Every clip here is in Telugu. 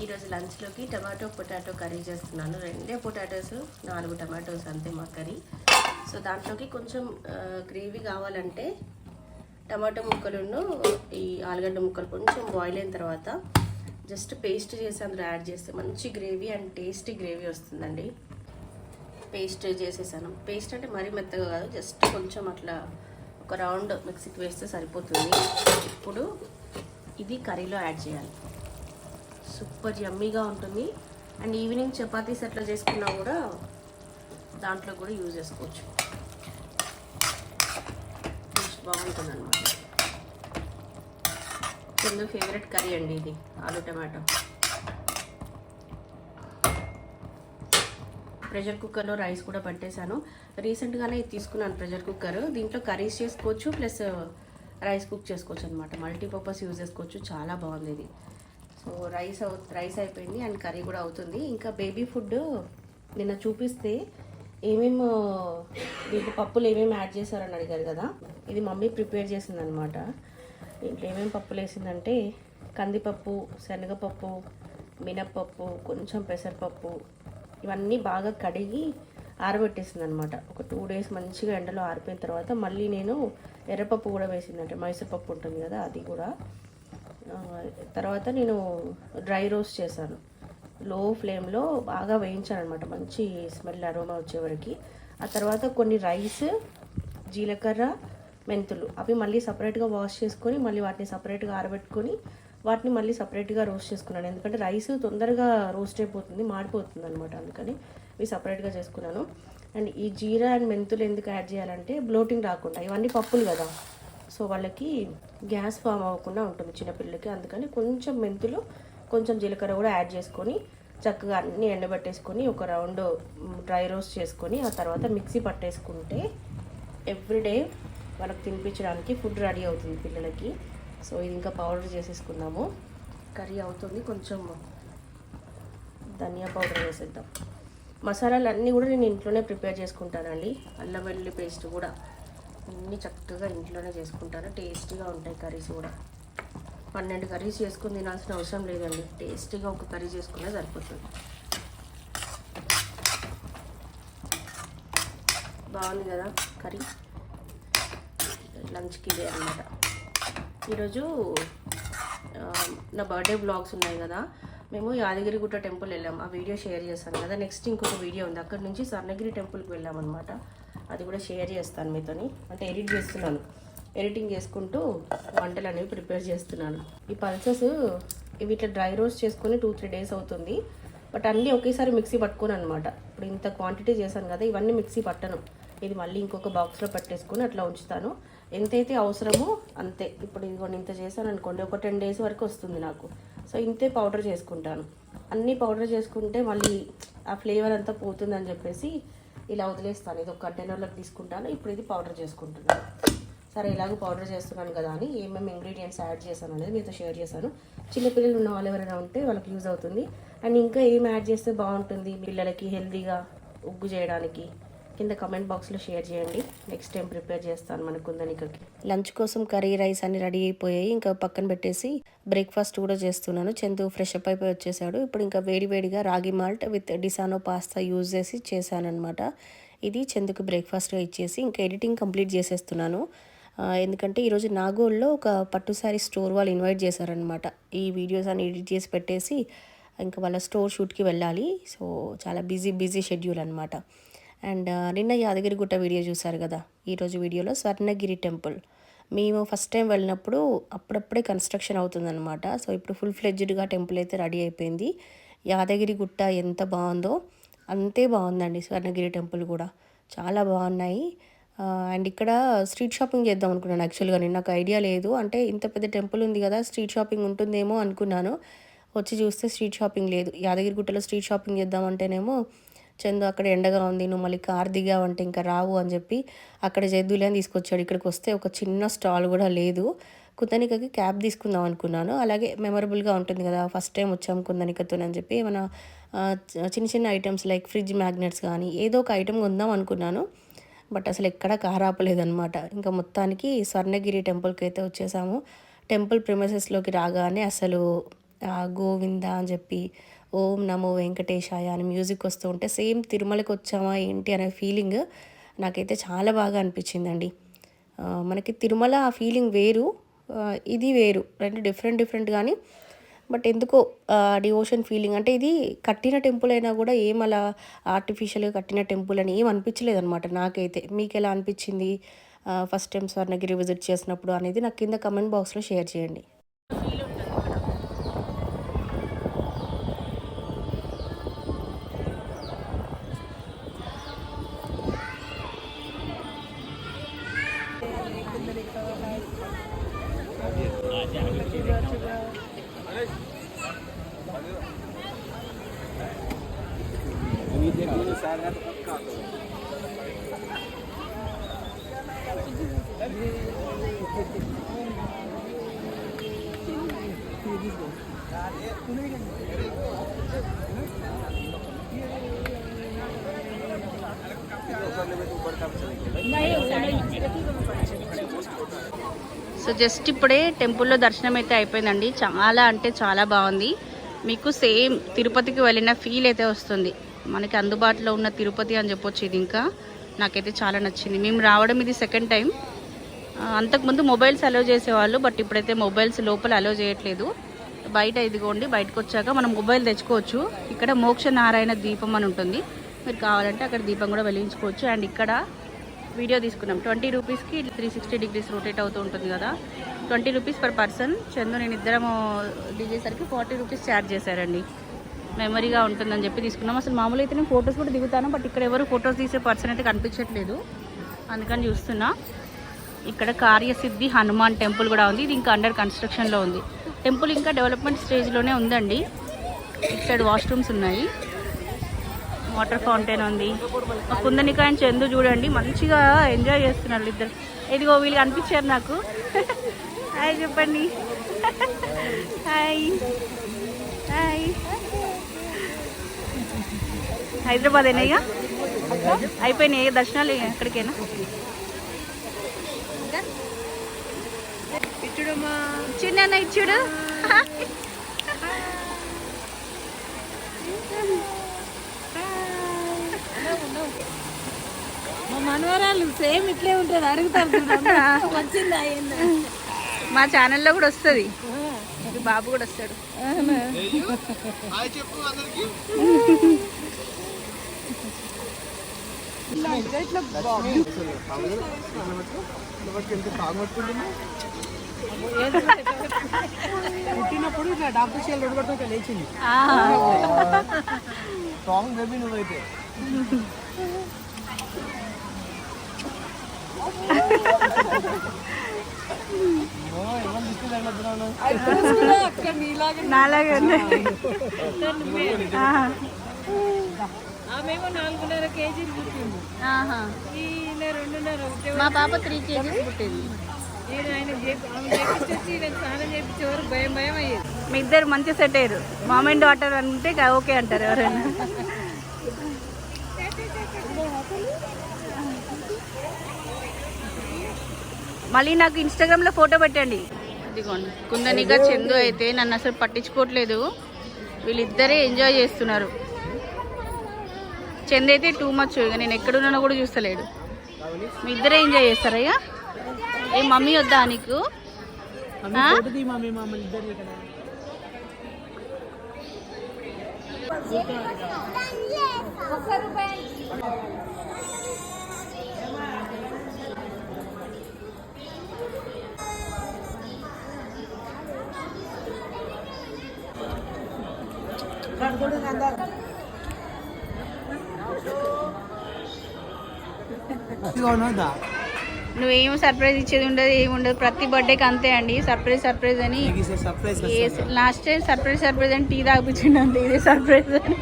ఈరోజు లంచ్లోకి టమాటో పొటాటో కర్రీ చేస్తున్నాను. రెండే పొటాటోస్ నాలుగు టమాటోస్ అంతే మా కర్రీ. సో దాంట్లోకి కొంచెం గ్రేవీ కావాలంటే టమాటో ముక్కలను ఈ ఆలుగడ్డ ముక్కలు కొంచెం బాయిల్ అయిన తర్వాత జస్ట్ పేస్ట్ చేసి అందులో యాడ్ చేస్తే మంచి గ్రేవీ అండ్ టేస్టీ గ్రేవీ వస్తుందండి. పేస్ట్ చేసేసాను. పేస్ట్ అంటే మరీ మెత్తగా కాదు జస్ట్ కొంచెం అట్లా ఒక రౌండ్ మిక్సీకి వేస్తే సరిపోతుంది. ఇప్పుడు ఇది కర్రీలో యాడ్ చేయాలి. సూపర్ యమ్మీగా ఉంటుంది. అండ్ ఈవినింగ్ చపాతీస్ అట్లా చేసుకున్నా కూడా దాంట్లో కూడా యూజ్ చేసుకోవచ్చు. బాగుంటుంది అనమాట చందు ఫేవరెట్ కర్రీ అండి ఇది ఆలు టమాటో. ప్రెషర్ కుక్కర్లో రైస్ కూడా పట్టేశాను. రీసెంట్గానే ఇది తీసుకున్నాను ప్రెషర్ కుక్కర్ దీంట్లో కర్రీస్ చేసుకోవచ్చు ప్లస్ రైస్ కుక్ చేసుకోవచ్చు అనమాట మల్టీపర్పస్ యూజ్ చేసుకోవచ్చు. చాలా బాగుంది ఇది. సో రైస్ రైస్ అయిపోయింది అండ్ కర్రీ కూడా అవుతుంది. ఇంకా బేబీ ఫుడ్ నిన్న చూపిస్తే ఏమేమి దీంట్లో పప్పులు ఏమేమి యాడ్ చేశారని అడిగారు కదా? ఇది మమ్మీ ప్రిపేర్ చేసిందనమాట. దీంట్లో ఏమేమి పప్పులు వేసిందంటే కందిపప్పు శనగపప్పు మినప్పప్పు కొంచెం పెసరపప్పు ఇవన్నీ బాగా కడిగి ఆరబెట్టేసింది అనమాట ఒక టూ డేస్ మంచిగా ఎండలో ఆరిపోయిన తర్వాత మళ్ళీ నేను ఎర్రపప్పు కూడా వేసిందంటే మైసూర్ పప్పు ఉంటుంది కదా అది కూడా. తర్వాత నేను డ్రై రోస్ట్ చేశాను. లో ఫ్లేమ్లో బాగా వేయించాను అనమాట మంచి స్మెల్ అరోమా వచ్చేవరకు ఆ తర్వాత కొన్ని రైస్ జీలకర్ర మెంతులు. అవి మళ్ళీ సపరేట్గా వాష్ చేసుకొని మళ్ళీ వాటిని సపరేట్గా ఆరబెట్టుకొని వాటిని మళ్ళీ సపరేట్గా రోస్ట్ చేసుకున్నాను. ఎందుకంటే రైస్ తొందరగా రోస్ట్ అయిపోతుంది మాడిపోతుంది అనమాట అందుకని ఇవి సపరేట్గా చేసుకున్నాను. అండ్ ఈ జీరా అండ్ మెంతులు ఎందుకు యాడ్ చేయాలంటే బ్లోటింగ్ రాకుండా. ఇవన్నీ పప్పులు కదా. సో వాళ్ళకి గ్యాస్ ఫామ్ అవ్వకుండా ఉంటుంది చిన్నపిల్లలకి. అందుకని కొంచెం మెంతులు కొంచెం జీలకర్ర కూడా యాడ్ చేసుకొని చక్కగా అన్నీ ఎండబెట్టేసుకొని ఒక రౌండ్ డ్రై రోస్ట్ చేసుకొని ఆ తర్వాత మిక్సీ పట్టేసుకుంటే ఎవ్రీడే వాళ్ళకి తినిపించడానికి ఫుడ్ రెడీ అవుతుంది పిల్లలకి. సో ఇది ఇంకా పౌడర్ చేసేసుకుందాము. కర్రీ అవుతుంది. కొంచెం ధనియా పౌడర్ వేసేద్దాం. మసాలాలు అన్నీ కూడా నేను ఇంట్లోనే ప్రిపేర్ చేసుకుంటానండి. అల్లం వెల్లుల్లి పేస్ట్ కూడా. అన్నీ చక్కగా ఇంట్లోనే చేసుకుంటాను. టేస్టీగా ఉంటాయి కర్రీస్ కూడా. పన్నెండు కర్రీస్ చేసుకుని తినాల్సిన అవసరం లేదండి. టేస్టీగా ఒక కర్రీ చేసుకునే సరిపోతుంది. బాగుంది కదా కర్రీ? లంచ్కి ఇదే అనమాట ఈరోజు నా బర్త్డే బ్లాగ్స్ ఉన్నాయి కదా. మేము యాదగిరిగుట్ట టెంపుల్ వెళ్ళాం. ఆ వీడియో షేర్ చేస్తాను కదా. నెక్స్ట్ ఇంకొక వీడియో ఉంది. అక్కడ నుంచి స్వర్ణగిరి టెంపుల్కి వెళ్ళామన్నమాట. అది కూడా షేర్ చేస్తాను మీతోని. అంటే ఎడిట్ చేస్తున్నాను. ఎడిటింగ్ చేసుకుంటూ వంటలు అనేవి ప్రిపేర్ చేస్తున్నాను. ఈ పల్సెస్ ఇవి ఇట్లా డ్రై రోస్ట్ చేసుకుని టూ త్రీ డేస్ అవుతుంది. బట్ అన్నీ ఒకేసారి మిక్సీ పట్టుకోను అనమాట ఇప్పుడు ఇంత క్వాంటిటీ చేశాను కదా ఇవన్నీ మిక్సీ పట్టను. ఇది మళ్ళీ ఇంకొక బాక్స్లో పట్టేసుకొని అట్లా ఉంచుతాను. ఎంతైతే అవసరమో అంతే. ఇప్పుడు ఇదిగోండి ఇంత చేశాను అనుకోండి ఒక టెన్ డేస్ వరకు వస్తుంది నాకు. సో ఇంతే పౌడర్ చేసుకుంటాను. అన్నీ పౌడర్ చేసుకుంటే మళ్ళీ ఆ ఫ్లేవర్ అంతా పోతుందని చెప్పేసి ఇలా వదిలేస్తాను. ఇది ఒక కంటైనర్లోకి తీసుకుంటాను. ఇప్పుడు ఇది పౌడర్ చేసుకుంటున్నాను. సరే ఇలాగ పౌడర్ చేస్తున్నాను కదా అని ఏమేమి ఇంగ్రీడియంట్స్ యాడ్ చేశాను అనేది మీతో షేర్ చేశాను. చిన్నపిల్లలు ఉన్న వాళ్ళు ఎవరైనా ఉంటే వాళ్ళకి యూజ్ అవుతుంది. అండ్ ఇంకా ఏం యాడ్ చేస్తే బాగుంటుంది పిల్లలకి హెల్తీగా ఉగ్గు చేయడానికి? కింద కమెంట్ బాక్స్లో షేర్ చేయండి. నెక్స్ట్ టైం ప్రిపేర్ చేస్తాను మన కుందనికకి. లంచ్ కోసం కర్రీ రైస్ అన్ని రెడీ అయిపోయాయి. ఇంకా పక్కన పెట్టేసి బ్రేక్ఫాస్ట్ కూడా చేస్తున్నాను. చందు ఫ్రెష్ అప్ అయిపోయి వచ్చేసాడు. ఇప్పుడు ఇంకా వేడివేడిగా ragi malt with Disano pasta use చేసి చేశానమాట ఇది చందుకు బ్రేక్ఫాస్ట్గా ఇచ్చేసి ఇంకా ఎడిటింగ్ కంప్లీట్ చేసేస్తున్నాను. ఎందుకంటే ఈరోజు నాగోల్లో ఒక పట్టు శారీ స్టోర్ వాళ్ళు ఇన్వైట్ చేశారనమాట ఈ వీడియోస్ అన్ని ఎడిట్ చేసి పెట్టేసి ఇంకా వాళ్ళ స్టోర్ షూట్కి వెళ్ళాలి. సో చాలా బిజీ బిజీ షెడ్యూల్ అనమాట అండ్ నిన్న యాదగిరిగుట్ట వీడియో చూశారు కదా? ఈరోజు వీడియోలో స్వర్ణగిరి టెంపుల్. మేము ఫస్ట్ టైం వెళ్ళినప్పుడు అప్పుడప్పుడే కన్స్ట్రక్షన్ అవుతుందన్నమాట. సో ఇప్పుడు ఫుల్ ఫ్లెడ్జ్డ్గా టెంపుల్ అయితే రెడీ అయిపోయింది. యాదగిరిగుట్ట ఎంత బాగుందో అంతే బాగుందండి స్వర్ణగిరి టెంపుల్ కూడా. చాలా బాగున్నాయి. అండ్ ఇక్కడ స్ట్రీట్ షాపింగ్ చేద్దాం అనుకున్నాను యాక్చువల్గా. నేను నాకు ఐడియా లేదు. అంటే ఇంత పెద్ద టెంపుల్ ఉంది కదా స్ట్రీట్ షాపింగ్ ఉంటుందేమో అనుకున్నాను. వచ్చి చూస్తే స్ట్రీట్ షాపింగ్ లేదు. యాదగిరిగుట్టలో స్ట్రీట్ షాపింగ్ చేద్దామంటేనేమో చందు అక్కడ ఎండగా ఉంది నువ్వు మళ్ళీ కార్ దిగావంటే ఇంకా రావు అని చెప్పి అక్కడ జైద్దులేని అని తీసుకొచ్చాడు. ఇక్కడికి వస్తే ఒక చిన్న స్టాల్ కూడా లేదు. కుందనికకి క్యాబ్ తీసుకుందాం అనుకున్నాను. అలాగే మెమరబుల్గా ఉంటుంది కదా ఫస్ట్ టైం వచ్చాం కుందనికతో అని చెప్పి ఏమైనా చిన్న చిన్న ఐటమ్స్ లైక్ ఫ్రిడ్జ్ మ్యాగ్నెట్స్ కానీ ఏదో ఒక ఐటమ్ కొందాం అనుకున్నాను. బట్ అసలు ఎక్కడా కార్ ఇంకా మొత్తానికి స్వర్ణగిరి టెంపుల్కి అయితే వచ్చేసాము. టెంపుల్ ప్రిమసెస్లోకి రాగానే అసలు గోవింద అని చెప్పి ఓం నమో వెంకటేశాయ అని మ్యూజిక్ వస్తూ ఉంటే సేమ్ తిరుమలకి వచ్చామా ఏంటి అనే ఫీలింగ్ నాకైతే చాలా బాగా అనిపించిందండి. మనకి తిరుమల ఆ ఫీలింగ్ వేరు ఇది వేరు రెండు డిఫరెంట్ డిఫరెంట్ కానీ బట్ ఎందుకో డివోషన్ ఫీలింగ్ అంటే ఇది కట్టిన టెంపుల్ అయినా కూడా ఏం అలా ఆర్టిఫిషియల్గా కట్టిన టెంపుల్ అని ఏం అనిపించలేదు అనమాట నాకైతే. మీకు ఎలా అనిపించింది ఫస్ట్ టైం స్వర్ణగిరి విజిట్ చేసినప్పుడు అనేది నాకు కింద కమెంట్ బాక్స్లో షేర్ చేయండి. సో జస్ట్ ఇప్పుడే టెంపుల్లో దర్శనం అయితే అయిపోయిందండి. చాలా అంటే చాలా బాగుంది. మీకు సేమ్ తిరుపతికి వెళ్ళిన ఫీల్ అయితే వస్తుంది. మనకి అందుబాటులో ఉన్న తిరుపతి అని చెప్పొచ్చు ఇది ఇంకా. నాకైతే చాలా నచ్చింది. మేము రావడం ఇది సెకండ్ టైం అంతకుముందు మొబైల్స్ అలో చేసేవాళ్ళు బట్ ఇప్పుడైతే మొబైల్స్ లోపల అలో చేయట్లేదు. బయట ఇదిగోండి బయటకు వచ్చాక మనం మొబైల్ తెచ్చుకోవచ్చు. ఇక్కడ మోక్ష నారాయణ దీపం అని ఉంటుంది. మీరు కావాలంటే అక్కడ దీపం కూడా వెలిగించుకోవచ్చు. అండ్ ఇక్కడ వీడియో తీసుకున్నాం. ట్వంటీ రూపీస్కి త్రీ సిక్స్టీ డిగ్రీస్ రొటేట్ అవుతూ ఉంటుంది కదా. Twenty rupees per person. Chandu నేను ఇద్దరం దిగేసరికి ఫార్టీ రూపీస్ ఛార్జ్ చేశారండి. మెమరీగా ఉంటుందని చెప్పి తీసుకున్నాం. అసలు మామూలు అయితే నేను ఫొటోస్ కూడా దిగుతాను. బట్ ఇక్కడ ఎవరు ఫొటోస్ తీసే పర్సన్ అయితే కనిపించట్లేదు. అందుకని చూస్తున్నా. ఇక్కడ కార్యసిద్ధి హనుమాన్ టెంపుల్ కూడా ఉంది. ఇది ఇంకా అండర్ కన్స్ట్రక్షన్లో ఉంది. టెంపుల్ ఇంకా డెవలప్మెంట్ స్టేజ్లోనే ఉందండి. ఇటు సైడ్ వాష్రూమ్స్ ఉన్నాయి. వాటర్ ఫౌంటైన్ ఉంది. మా కుందనిక అండ్ చందు చూడండి. మంచిగా ఎంజాయ్ చేస్తున్నారు ఇద్దరు. ఇదిగో వీళ్ళు కనిపించారు నాకు. హాయ్ చెప్పండి. హాయ్. హాయ్. హైదరాబాద్ అయినాయిగా అయిపోయినాయి. దర్శనాలు ఎక్కడికైనా? ఇచ్చుడు మా మనవరాలు సేమ్ ఇట్లే ఉంటుంది అడుగుతారు. వచ్చిందా? మా ఛానల్లో కూడా వస్తుంది బాబు కూడా వస్తాడు అవునా? పుట్టినప్పుడు ఇట్లా డాక్టర్ షేల్ రెండు పట్టుకొని లేచింది. ఆ, స్ట్రాంగ్ బేబీ నువ్వైతే. ఆమెమో నాలుగున్నర కేజీలు పుట్టింది. మా పాప త్రీ కేజీస్ పుట్టింది. మీ ఇద్దరు మంచి సెట్ అయ్యారు. మామ్ అండ్ డాటర్ అంటే ఇక ఓకే అంటారు ఎవరైనా. మళ్ళీ నాకు ఇన్స్టాగ్రామ్లో ఫోటో పెట్టండి. ఇదిగోండి కుందనిగా చందు అయితే నన్ను అసలు పట్టించుకోవట్లేదు. వీళ్ళిద్దరే ఎంజాయ్ చేస్తున్నారు. చందు అయితే టూ మచ్ ఇక నేను ఎక్కడున్నానో కూడా చూస్తలేడు. మీ ఇద్దరే ఎంజాయ్ చేస్తారయ్యా ఏ మమ్మీ వద్దా నీకు మమ్మీ ఆ? నువ్వేం సర్ప్రైజ్ ఇచ్చేది ఉండదు ఏమి ఉండదు. ప్రతి బర్త్డేకి అంతే అండి. సర్ప్రైజ్ సర్ప్రైజ్ అని. Surprise last time surprise surprise అని టీ తాగిపించిండు అంతే ఇదే సర్ప్రైజ్ అని.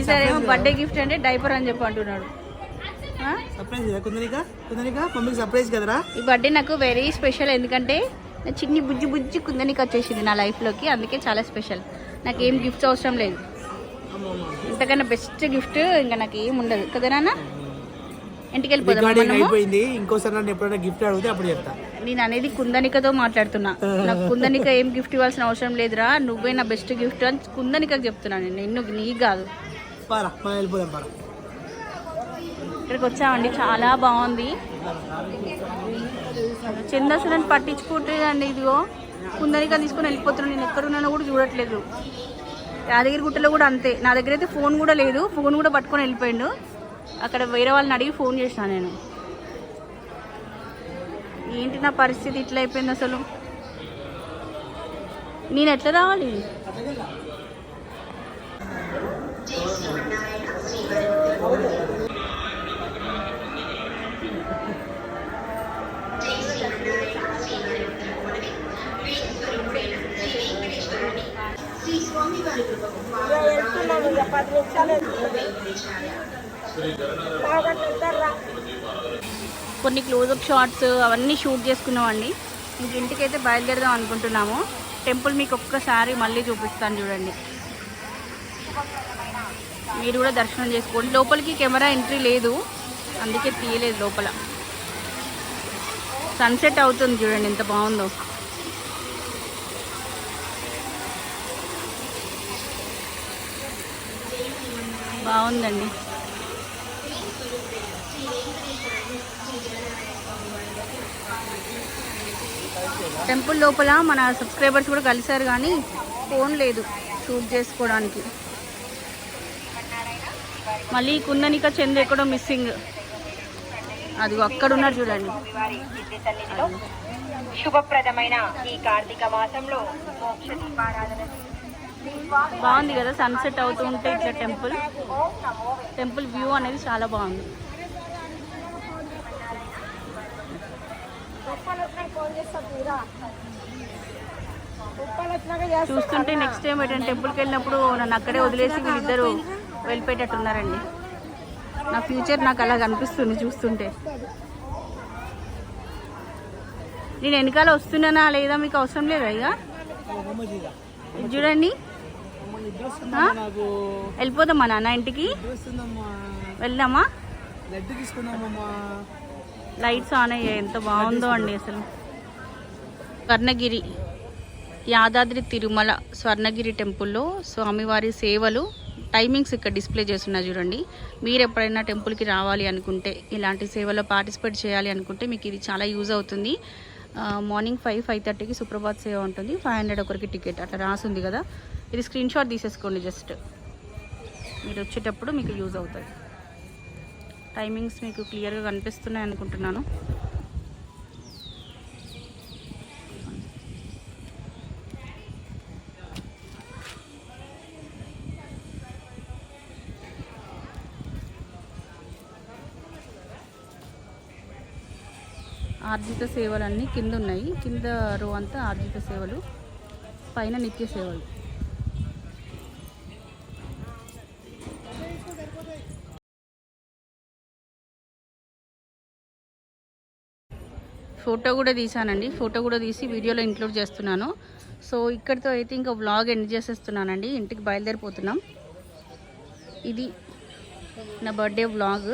ఈసారి ఏమో బర్త్డే గిఫ్ట్ అంటే డైపర్ అని చెప్పి అంటున్నాడు? సర్ప్రైజ్ కదరా? ఈ బర్త్డే నాకు వెరీ స్పెషల్ ఎందుకంటే నా చిన్ని బుజ్జి బుజ్జి కుందనికి వచ్చేసింది నా లైఫ్లోకి అందుకే చాలా స్పెషల్ నాకు ఏం గిఫ్ట్స్ అవసరం లేదు. ఇంతకన్నా బెస్ట్ గిఫ్ట్ ఇంకా నాకు ఏం ఉండదు. కదా నాన్న? ఇంటికి వెళ్ళిపోదాం అయిపోయింది. ఇంకోసారి నన్ను ఎప్పుడైనా గిఫ్ట్ అడిగితే అప్పుడు చెప్తా. నేను అనేది కుందనికతో మాట్లాడుతున్నా. నాకు కుందనిక ఏం గిఫ్ట్ ఇవ్వాల్సిన అవసరం లేదురా. నువ్వే నా బెస్ట్ గిఫ్ట్ అని కుందనికకి చెప్తున్నాను నేను. నిన్ను నీకు కాదు. పారా మనం వెళ్ళిపోదాం పారా. ఇక్కడికి వచ్చామండి. చాలా బాగుంది. చందాసనని పట్టించుకుంటుందండి ఇదిగో. కుందనిక తీసుకొని వెళ్ళిపోతున్నాను. నేను ఎక్కడున్నానో కూడా చూడట్లేదు. యాదగిరి గుట్టలో కూడా అంతే. నా దగ్గర అయితే ఫోన్ కూడా లేదు. ఫోన్ కూడా పట్టుకొని వెళ్ళిపోయిండు. అక్కడ వేరే వాళ్ళని అడిగి ఫోన్ చేసిన నేను. ఏంటి నా పరిస్థితి? ఇట్లా అయిపోయింది అసలు. నేను ఎట్లా రావాలి? కొన్ని క్లోజప్ షాట్స్ అవన్నీ షూట్ చేసుకున్నామండి. ఇంక ఇంటికైతే బయలుదేరదాం అనుకుంటున్నాము. టెంపుల్ మీకు ఒక్కసారి మళ్ళీ చూపిస్తాను చూడండి. మీరు కూడా దర్శనం చేసుకోండి. లోపలికి కెమెరా ఎంట్రీ లేదు. అందుకే తీయలేదు లోపల. సన్సెట్ అవుతుంది చూడండి ఎంత బాగుందో. బాగుందండి. టెంపుల్ లోపల మన సబ్స్క్రైబర్స్ కూడా కలిశారు కానీ ఫోన్ లేదు షూట్ చేసుకోవడానికి. మళ్ళీ కుందనిక చందు ఎక్కడో మిస్సింగ్. అది అక్కడ ఉన్నారు చూడండి శుభప్రదమైన ఈ కార్తీక మాసంలో మోక్ష దీపారాధన. బాగుంది కదా సన్సెట్ అవుతూ ఉంటే ఇట్లా టెంపుల్ టెంపుల్ వ్యూ అనేది చాలా బాగుంది. చూస్తుంటే నెక్స్ట్ టైం ఎటైనా టెంపుల్కి వెళ్ళినప్పుడు నన్ను అక్కడే వదిలేసి వీళ్ళిద్దరు వెళ్ళిపోయేటట్టున్నారండి. నా ఫ్యూచర్ నాకు అలా కనిపిస్తుంది చూస్తుంటే. నేను వెనకాల వస్తున్నానా లేదా మీకు అవసరం లేదా ఇక? చూడండి. వెళ్ళిపోదామా నాన్న ఇంటికి? వెళ్దామా? లైట్స్ ఆన్ అయ్యాయి. ఎంత బాగుందో అండి అసలు. స్వర్ణగిరి యాదాద్రి తిరుమల స్వర్ణగిరి టెంపుల్లో స్వామివారి సేవలు టైమింగ్స్ ఇక్కడ డిస్ప్లే చేస్తున్నా చూడండి. మీరు ఎప్పుడైనా టెంపుల్కి రావాలి అనుకుంటే ఇలాంటి సేవలో పార్టిసిపేట్ చేయాలి అనుకుంటే మీకు ఇది చాలా యూజ్ అవుతుంది. మార్నింగ్ ఫైవ్ ఫైవ్ థర్టీకి సుప్రభాత్ సేవ ఉంటుంది. ఫైవ్ హండ్రెడ్ ఒకరికి టికెట్ అట్లా రాసి ఉంది కదా. ఇది స్క్రీన్ షాట్ తీసేసుకోండి జస్ట్. మీరు వచ్చేటప్పుడు మీకు యూజ్ అవుతుంది. టైమింగ్స్ మీకు క్లియర్గా కనిపిస్తున్నాయి అనుకుంటున్నాను. ఆర్జిత సేవలన్నీ కింద ఉన్నాయి. కింద రో అంతా ఆర్జిత సేవలు పైన నిత్య సేవలు. ఫోటో కూడా తీసానండి ఫోటో కూడా తీసి వీడియోలో ఇంక్లూడ్ చేస్తున్నాను. సో ఇక్కడితో అయితే ఇంకా వ్లాగ్ ఎండ్ చేసేస్తున్నానండి. ఇంటికి బయలుదేరిపోతున్నాం. ఇది నా బర్త్డే వ్లాగ్.